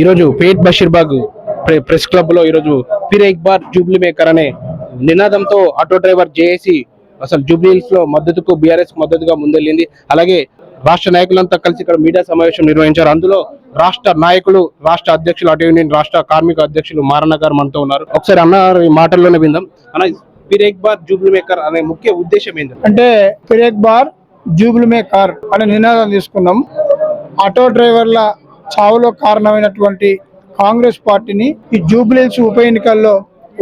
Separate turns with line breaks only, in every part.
ఈరోజు పేట్ బషీర్బాగ్ ప్రెస్ క్లబ్లో ఈరోజు ఫిర్ ఎక్ బార్ జూబ్లీ మేకర్ అనే నినాదంతో ఆటో డ్రైవర్ జేఏసీ అసలు జూబ్లీ లో మద్దతుకు బీఆర్ఎస్ మద్దతుగా ముందెళ్ళింది. అలాగే రాష్ట్ర నాయకులంతా కలిసి ఇక్కడ మీడియా సమావేశం నిర్వహించారు. అందులో రాష్ట్ర నాయకులు రాష్ట్ర అధ్యక్షులు అటు యూనియన్ రాష్ట్ర కార్మిక అధ్యక్షులు మారన్న గారు మనతో ఉన్నారు. ఒకసారి అన్న మాటల్లోనే విందాం. అన్న బార్ జూబ్లీ మేకర్ అనే ముఖ్య ఉద్దేశం ఏంటి
అంటే పిరేక్ బార్ జూబ్లీ మేకర్ అనే నినాదం తీసుకున్నాం. ఆటో డ్రైవర్ల చావులో కారణమైనటువంటి కాంగ్రెస్ పార్టీని ఈ జూబ్లీస్ ఉప ఎన్నికల్లో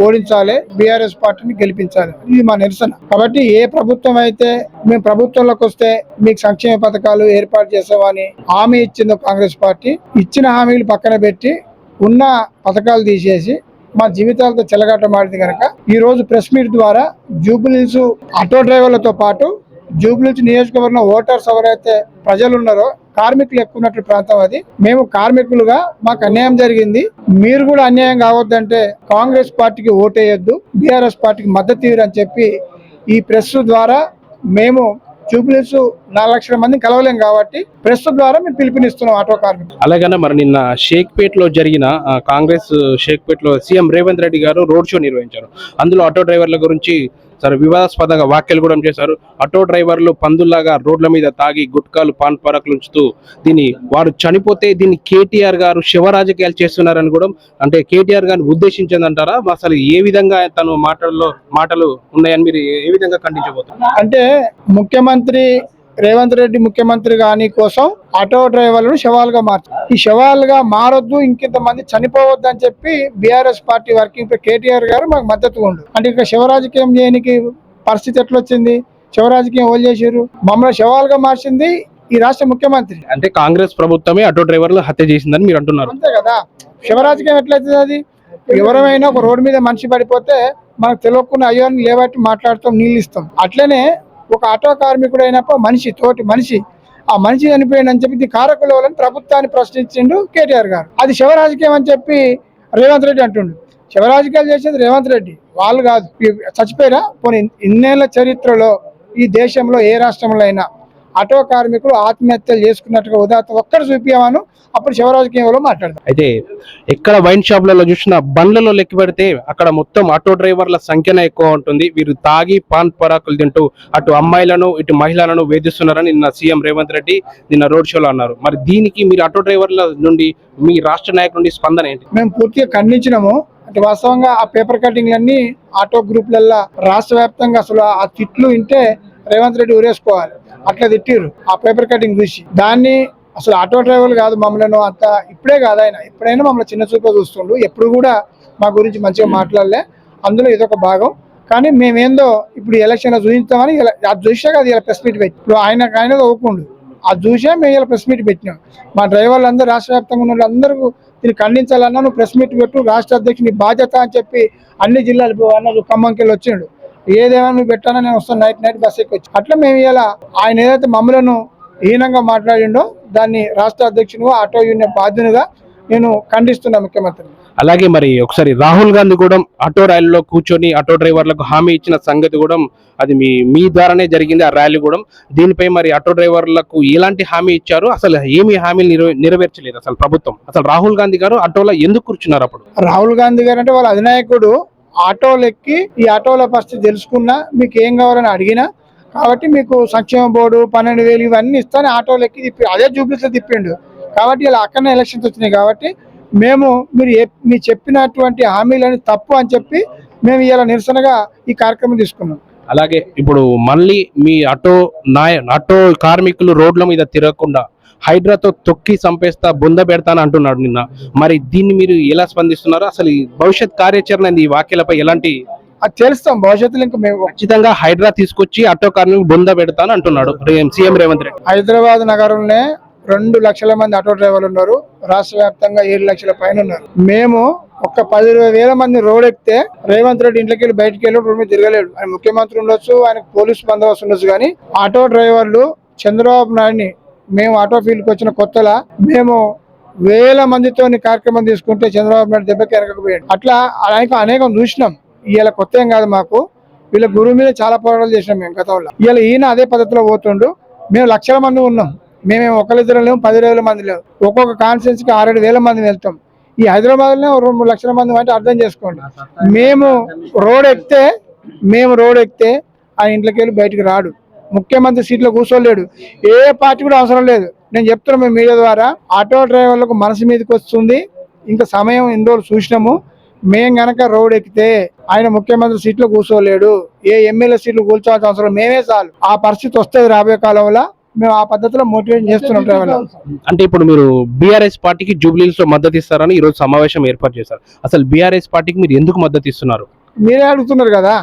ఓడించాలి బీఆర్ఎస్ పార్టీని గెలిపించాలి. ఇది మా నిరసన. కాబట్టి ఏ ప్రభుత్వం అయితే మేము ప్రభుత్వంలోకి వస్తే మీకు సంక్షేమ పథకాలు ఏర్పాటు చేసామని హామీ ఇచ్చిందో కాంగ్రెస్ పార్టీ ఇచ్చిన హామీలు పక్కన పెట్టి ఉన్న పథకాలు తీసేసి మా జీవితాలతో చెలగాటమాడింది కనుక ఈ రోజు ప్రెస్ మీట్ ద్వారా జూబిలీస్ ఆటో డ్రైవర్లతో పాటు జూబిలీస్ నియోజకవర్గం ఓటర్స్ ఎవరైతే ప్రజలు ఉన్నారో కార్మికులు ఎక్కువ ఉన్నటువంటి ప్రాంతం అది. మేము కార్మికులుగా మాకు అన్యాయం జరిగింది. మీరు కూడా అన్యాయం కావద్దంటే కాంగ్రెస్ పార్టీకి ఓటేయొద్దు బీఆర్ఎస్ పార్టీకి మద్దతు ఇవ్వరు అని చెప్పి ఈ ప్రెస్ ద్వారా మేము జూబిలీస్ నాలుగు లక్షల మందిని కలవలేం కాబట్టి ప్రెస్ ద్వారా మేము పిలుపునిస్తున్నాం ఆటో కార్మికులు.
అలాగనే మరి నిన్న షేక్పేట్లో జరిగిన కాంగ్రెస్ షేక్పేట్లో సీఎం రేవంత్ రెడ్డి గారు రోడ్ షో నిర్వహించారు. అందులో ఆటో డ్రైవర్ల గురించి సరే వివాదాస్పదంగా వ్యాఖ్యలు కూడా చేశారు. ఆటో డ్రైవర్లు పందుల్లాగా రోడ్ల మీద తాగి గుట్కాలు పాన్ పరాకులు ఉంచుతూ దీన్ని వారు చనిపోతే దీన్ని కేటీఆర్ గారు శివ రాజకీయాలు చేస్తున్నారని కూడా అంటే కేటీఆర్ గారిని ఉద్దేశించిందంటారా? అసలు ఏ విధంగా తను మాటల్లో మాటలు ఉన్నాయని మీరు ఏ విధంగా ఖండించబోతున్నారు?
అంటే ముఖ్యమంత్రి రేవంత్ రెడ్డి ముఖ్యమంత్రి గాని కోసం ఆటో డ్రైవర్లను శవాలుగా మార్చారు ఈ శవాలుగా మారొద్దు ఇంకింత మంది చనిపోవద్దు అని చెప్పి బీఆర్ఎస్ పార్టీ వర్కింగ్ కేటీఆర్ గారు మాకు మద్దతు ఉండు. అంటే ఇక శివరాజకీయం చేయనికి పరిస్థితి ఎట్లా వచ్చింది శివరాజకీయం ఓల్ చేసారు మమ్మల్ని శవాలుగా మార్చింది ఈ రాష్ట్ర ముఖ్యమంత్రి.
అంటే కాంగ్రెస్ ప్రభుత్వమే ఆటో డ్రైవర్లు హత్య చేసిందని మీరు అంటున్నారు.
అంతే కదా. శివరాజకీయం ఎట్లయితుంది అది? ఎవరమైనా ఒక రోడ్డు మీద మనిషి పడిపోతే మనకు తెలియకుండా అయ్యో అని లేబట్టి మాట్లాడతాం నీళ్ళు ఇస్తాం. అట్లనే ఒక ఆటో కార్మికుడు అయినప్పుడు మనిషి తోటి మనిషి ఆ మనిషి చనిపోయిందని చెప్పి దీని ప్రభుత్వాన్ని ప్రశ్నించిండు కేటీఆర్ గారు. అది శివరాజకీయం అని చెప్పి రేవంత్ రెడ్డి అంటుండు. శివరాజకీయాలు చేసేది రేవంత్ రెడ్డి. వాళ్ళు కాదు. చచ్చిపోయినా పోనీ ఇన్నేళ్ళ చరిత్రలో ఈ దేశంలో ఏ రాష్ట్రంలో అయినా ఆటో కార్మికులు ఆత్మహత్యలు చేసుకున్నట్టుగా ఉదాహరణ ఒక్కరు చూపించామను అప్పుడు శివరాజకీయంలో మాట్లాడదాం.
అయితే ఎక్కడ వైన్ షాప్లలో చూసినా బండ్లలో లెక్క పెడితే అక్కడ మొత్తం ఆటో డ్రైవర్ల సంఖ్యనే ఎక్కువ ఉంటుంది. వీరు తాగి పాన్ పరాకులు తింటూ అటు అమ్మాయిలను ఇటు మహిళలను వేధిస్తున్నారని నిన్న సీఎం రేవంత్ రెడ్డి నిన్న రోడ్ షోలో అన్నారు. మరి దీనికి మీరు ఆటో డ్రైవర్ల నుండి మీ రాష్ట్ర నాయకుల నుండి స్పందన ఏంటి?
మేము పూర్తిగా ఖండించినాము. అంటే వాస్తవంగా ఆ పేపర్ కటింగ్లన్నీ ఆటో గ్రూప్లల్లో రాష్ట్ర వ్యాప్తంగా అసలు ఆ తిట్లు వింటే రేవంత్ రెడ్డి ఊరేసుకోవాలి. అట్లా తిట్టిర్రు. ఆ పేపర్ కటింగ్ చూసి దాన్ని అసలు ఆటో డ్రైవర్లు కాదు మమ్మల్ని అంత ఇప్పుడే కాదు ఆయన. ఎప్పుడైనా మమ్మల్ని చిన్న చూపు చూస్తుండు. ఎప్పుడు కూడా మా గురించి మంచిగా మాట్లాడలే. అందులో ఇదొక భాగం. కానీ మేమేందో ఇప్పుడు ఎలక్షన్ చూపించామని ఇలా- అది చూసా కాదు ఇలా ప్రెస్ మీట్ పెట్టి ఇప్పుడు ఆయన ఆయన ఒప్పుకుండు. అది చూసే మేము ఇలా ప్రెస్ మీట్ పెట్టినాం. మా డ్రైవర్లు అందరూ రాష్ట్ర వ్యాప్తంగా ఉన్న వాళ్ళందరూ దీన్ని ఖండించాలన్నా నువ్వు ప్రెస్ మీట్ పెట్టు. రాష్ట్ర అధ్యక్షుని బాధ్యత అని చెప్పి అన్ని జిల్లాలు ఇప్పుడు అన్నారు ఖమ్మంకెళ్ళి వచ్చిండు. ఏదేమైనా నువ్వు పెట్టానా? నేను వస్తాను. నైట్ నైట్ బస్ ఎక్కి వచ్చి అట్లా మేము ఇలా ఆయన ఏదైతే మమ్మలను హీనంగా మాట్లాడిండో దాన్ని రాష్ట్ర అధ్యక్షునిగా ఆటో యూనియన్ బాధ్యునిగా నేను ఖండిస్తున్నా ముఖ్యమంత్రి
అలాగే మరి ఒకసారి రాహుల్ గాంధీ కూడా ఆటో ర్యాలీలో కూర్చొని ఆటో డ్రైవర్లకు హామీ ఇచ్చిన సంగతి కూడా అది మీ మీ ద్వారానే జరిగింది ఆ ర్యాలీ కూడా. దీనిపై మరి ఆటో డ్రైవర్లకు ఎలాంటి హామీ ఇచ్చారు? అసలు ఏమి హామీలు నెరవే- నెరవేర్చలేదు అసలు ప్రభుత్వం. అసలు రాహుల్ గాంధీ గారు ఆటోలో ఎందుకు కూర్చున్నారు అప్పుడు?
రాహుల్ గాంధీ గారు అంటే వాళ్ళ అధినాయకుడు ఆటోలు ఎక్కి ఈ ఆటోల పరిస్థితి తెలుసుకున్నా మీకు ఏం కావాలని అడిగినా కాబట్టి మీకు సంక్షేమ బోర్డు పన్నెండు వేలు ఇవన్నీ ఇస్తాను ఆటోలు ఎక్కి తిప్పి అదే జూబ్లీస్లో తిప్పిండు. కాబట్టి ఇలా అక్కడనే ఎలక్షన్స్ వచ్చినాయి కాబట్టి మేము మీరు మీ మీరు చెప్పినటువంటి హామీలని తప్పు అని చెప్పి మేము ఇలా నిరసనగా ఈ కార్యక్రమం తీసుకున్నాం.
అలాగే ఇప్పుడు మళ్ళీ మీ ఆటో నాయ ఆటో కార్మికులు రోడ్ల మీద తిరగకుండా హైడ్రాతో తొక్కి చంపేస్తా బొంద పెడతాను అంటున్నాడు నిన్న. మరి దీన్ని మీరు ఎలా స్పందిస్తున్నారు? అసలు ఈ భవిష్యత్ కార్యాచరణ? ఈ వ్యాఖ్యలపై ఎలాంటి
అది తెలుస్తాం. భవిష్యత్తులో ఇంకా మేము
ఖచ్చితంగా హైడ్రా తీసుకొచ్చి ఆటో కార్మికులు బొంద పెడతాను అంటున్నాడు సీఎం రేవంత్ రెడ్డి.
హైదరాబాద్ నగరంలో రెండు లక్షల మంది ఆటో డ్రైవర్లు ఉన్నారు. రాష్ట్ర వ్యాప్తంగా ఏడు లక్షల పైన ఉన్నారు. మేము ఒక పది వేల మంది రోడ్ ఎక్కితే రేవంత్ రెడ్డి ఇంట్లోకి వెళ్ళి బయటికి వెళ్ళి రోడ్ మీద తిరగలేడు. ఆయన ముఖ్యమంత్రి ఉండొచ్చు ఆయన పోలీస్ బందోబస్తు ఉండొచ్చు కానీ ఆటో డ్రైవర్లు చంద్రబాబు నాయుడిని మేము ఆటో ఫీల్డ్కి వచ్చిన కొత్తలా మేము వేల మందితో కార్యక్రమం తీసుకుంటే చంద్రబాబు నాయుడు దెబ్బకి ఎరగకపోయాడు అట్లా అనేక అనేకం చూసినాం. ఇవాళ కొత్త ఏం కాదు మాకు. వీళ్ళ గురువు మీద చాలా పోరాటాలు చేసినాం మేము గతంలో ఇవాళ ఈయన అదే పద్ధతిలో పోతుండు. మేము లక్షల మంది ఉన్నాం. మేమేం ఒకరిద్దరు లేము పది వేల మంది లేవు ఒక్కొక్క కాన్ఫరెన్స్కి ఆరేడు వేల మంది వెళ్తాం. ఈ హైదరాబాద్లో రెండు మూడు లక్షల మంది అంటే అర్థం చేసుకోండి. మేము రోడ్ ఎక్కితే మేము రోడ్ ఎక్కితే ఆ ఇంట్లోకి వెళ్ళి బయటకు రాడు. ముఖ్యమంత్రి సీట్లో కూర్చోలేడు. ఏ పార్టీ కూడా అవసరం లేదు. నేను చెప్తున్నా మీడియా ద్వారా ఆటో డ్రైవర్లకు మనసు మీదకి వస్తుంది. ఇంకా సమయం ఎన్ని రోజులు చూసినాము. మేం గనక రోడ్ ఎక్కితే ఆయన ముఖ్యమంత్రి సీట్లో కూర్చోలేడు. ఏ ఎమ్మెల్యే సీట్లు కూర్చోవాల్సిన అవసరం మేమే చాలు. ఆ పరిస్థితి వస్తుంది రాబోయే కాలంలో. మేము ఆ పద్ధతిలో మోటివేట్ చేస్తున్నాం
అంటే ఇప్పుడు మీరు బీఆర్ఎస్ పార్టీకి జూబ్లీస్లో మద్దతు ఇస్తారని ఈ రోజు సమావేశం ఏర్పాటు చేశారు. అసలు బీఆర్ఎస్ పార్టీకి మీరు ఎందుకు మద్దతు ఇస్తున్నారు?
మీరే అడుగుతున్నారు కదా.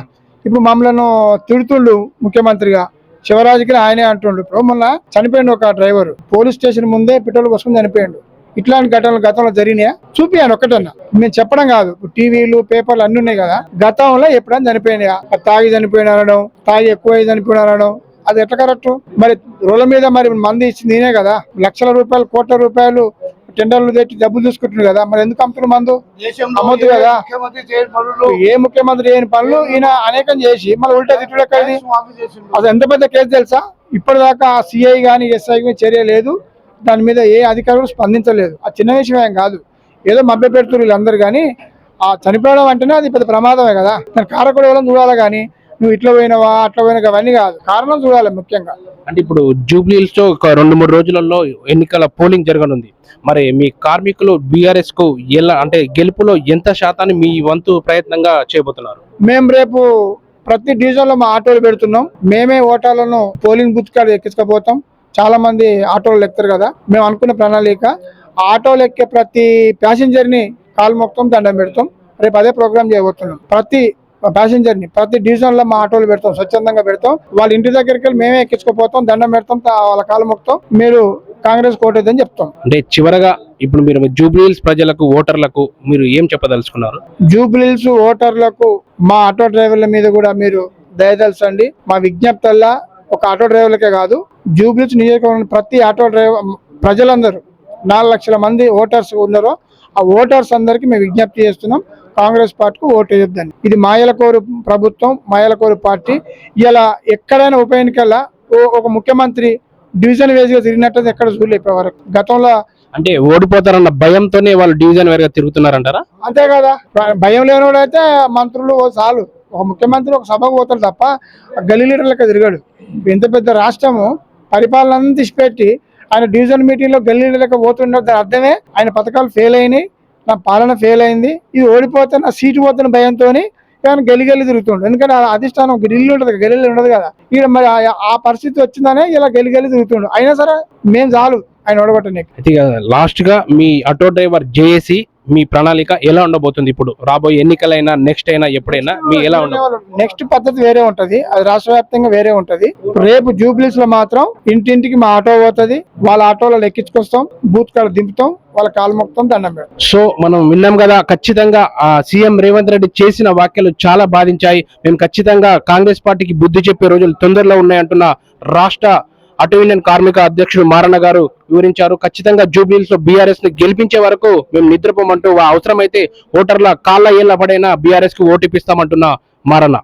ఇప్పుడు మమ్మల్ని తిడుతుండు ముఖ్యమంత్రిగా. శివరాజుకి ఆయనే అంటుండు. ఇప్పుడు మొన్న చనిపోయిండు ఒక డ్రైవర్. పోలీస్ స్టేషన్ ముందే పెట్రోల్ పోసుకుని చనిపోయిండు. ఇట్లాంటి ఘటనలు గతంలో జరిగినాయా? చూపియాను ఒక్కటన్నా. మేము చెప్పడం కాదు. టీవీలు పేపర్లు అన్ని ఉన్నాయి కదా. గతంలో ఎప్పుడైనా చనిపోయినాయా? అది తాగి చనిపోయిన అనడం తాగి ఎక్కువ చనిపోయిన అనడం అది ఎట్లా కరెక్ట్? మరి రోడ్ల మీద మరి మంది ఇచ్చింది నేనే కదా. లక్షల రూపాయలు కోట్ల రూపాయలు టెండర్లు తెచ్చి డబ్బులు తీసుకుంటున్నారు కదా మరి ఎందుకు అమ్ముతున్నారు మందు? అమ్మొద్దు కదా. ఏ ముఖ్యమంత్రి చేయని పనులు? ఈయన అనేకం చేసి మళ్ళీ ఉల్టా తిట్టుడు ఎక్కడిది అది ఎంత పెద్ద కేసు తెలుసా? ఇప్పటిదాకా సిఐ కానీ ఎస్ఐ కానీ చర్య లేదు. దాని మీద ఏ అధికారులు స్పందించలేదు. ఆ చిన్న విషయం ఏం కాదు. ఏదో మభ్య పెడుతున్నారు వీళ్ళందరూ కానీ ఆ చనిపోవడం అంటేనే అది పెద్ద ప్రమాదమే కదా. దాని కారకుడు ఎవరైనా చూడాలి కానీ నువ్వు ఇట్లా పోయినావా అట్లా పోయినా అవన్నీ కాదు. కారణం చూడాలి ముఖ్యంగా.
అంటే ఇప్పుడు జూబ్లీస్లో ఒక రెండు మూడు రోజులలో ఎన్నికల పోలింగ్ జరగనుంది. మరి మీ కార్మికులు బీఆర్ఎస్కు ఎలా అంటే గెలుపులో ఎంత శాతాన్ని మీ వంతు ప్రయత్నంగా చేయబోతున్నారు?
మేము రేపు ప్రతి డివిజన్లో మా ఆటోలు పెడుతున్నాం. మేమే ఓటాలను పోలింగ్ బూత్ కాడ ఎక్కించకపోతాం. చాలా మంది ఆటోలు ఎక్కుతారు కదా. మేము అనుకున్న ప్రణాళిక ఆటోలు ఎక్కే ప్రతి ప్యాసింజర్ని కాలు మొత్తం దండం పెడతాం. రేపు అదే ప్రోగ్రామ్ చేయబోతున్నాం. ప్రతి ప్యాసింజర్ని. ప్రతి డివిజన్లో మా ఆటోలు పెడతాం స్వచ్ఛందంగా పెడతాం. వాళ్ళ ఇంటి దగ్గరికి వెళ్ళి మేమే ఎక్కించుకోపోతాం దండం పెడతాం వాళ్ళ కాలు మొత్తం మీరు కాంగ్రెస్ కోటేదని చెప్తాం.
అంటే చివరగా ఇప్పుడు మీరు జూబ్లీస్ ప్రజలకు ఓటర్లకు మీరు ఏం చెప్పదలుచుకున్నారు?
జూబ్లీల్స్ ఓటర్లకు మా ఆటో డ్రైవర్ల మీద కూడా మీరు దయదలచండి మా విజ్ఞప్తల్లా ఒక ఆటో డ్రైవర్లకే కాదు జూబ్లీస్ నియోజకవర్గం ప్రతి ఆటో డ్రైవర్ ప్రజలందరూ నాలుగు లక్షల మంది ఓటర్స్ ఉన్నారో ఆ ఓటర్స్ అందరికీ మేము విజ్ఞప్తి చేస్తున్నాం. కాంగ్రెస్ పార్టీకి ఓటు వేయొద్దని ఇది మాయలకోరు ప్రభుత్వం మాయలకోరు పార్టీ. ఇలా ఎక్కడైనా ఉప ఎన్నికల్లో ఒక ముఖ్యమంత్రి డివిజన్ వేసిగా తిరిగినట్టు ఎక్కడ ఇప్పటివరకు. గతంలో
అంటే ఓడిపోతారన్న భయంతోనే వాళ్ళు డివిజన్ వేరుగా తిరుగుతున్నారంటారా?
అంతే కదా. భయం లేనివాడైతే మంత్రులు ఓ చాలు. ఒక ముఖ్యమంత్రి ఒక సభకు పోతాడు తప్ప గల్లీ లీడర్లకి తిరగాడు. ఇంత పెద్ద రాష్ట్రము పరిపాలన తీసిపెట్టి ఆయన డివిజన్ మీటింగ్లో గల్లీ లీడర్లకి పోతుండే దాని అర్థమే. ఆయన పథకాలు ఫెయిల్ అయినాయి. నా పాలన ఫెయిల్ అయింది. ఇది ఓడిపోతే నా సీటు పోతున్న భయంతో కానీ గల్లి తిరుగుతుండు. ఎందుకంటే ఆ అధిష్టానం గిల్లు ఉంటుంది గెలిల్లు ఉండదు కదా. ఇక్కడ మరి ఆ- పరిస్థితి వచ్చిందనే ఇలా గల్లి తిరుగుతుండు. అయినా సరే మేము చాలు. ఆయన ఓడగొట్టనీకి.
లాస్ట్గా లాస్ట్గా మీ ఆటో డ్రైవర్ జేఏసీ మీ ప్రణాళిక ఎలా ఉండబోతుంది ఇప్పుడు? రాబోయే ఎన్నికలైనా నెక్స్ట్ అయినా ఎప్పుడైనా మీ ఎలా ఉండబోతుంది?
నెక్స్ట్ పద్ధతి వేరే ఉంటది. అది రాష్ట్ర వ్యాప్తంగా వేరే ఉంటది. రేపు జూబ్లీస్లో మాత్రం ఇంటింటికి మా ఆటో పోతుంది. వాళ్ళ ఆటోలో ఎక్కించుకొస్తాం. బూత్ కాడ దింపుతాం. వాళ్ళ కాలు మొత్తం దండం
సో మనం విన్నాం కదా ఖచ్చితంగా ఆ సీఎం రేవంత్ రెడ్డి చేసిన వ్యాఖ్యలు చాలా బాధించాయి. మేము ఖచ్చితంగా కాంగ్రెస్ పార్టీకి బుద్ధి చెప్పే రోజులు తొందరలో ఉన్నాయంటున్న రాష్ట్ర అటు యూనియన్ కార్మిక అధ్యక్షుడు మారణ గారు వివరించారు. ఖచ్చితంగా జూబ్లీస్లో బీఆర్ఎస్ని గెలిపించే వరకు మేము నిద్రపోమంటూ అవసరమైతే ఓటర్ల కాళ్ళ ఏళ్ళ పడైనా బీఆర్ఎస్కు ఓటిపిస్తామంటున్న మారణ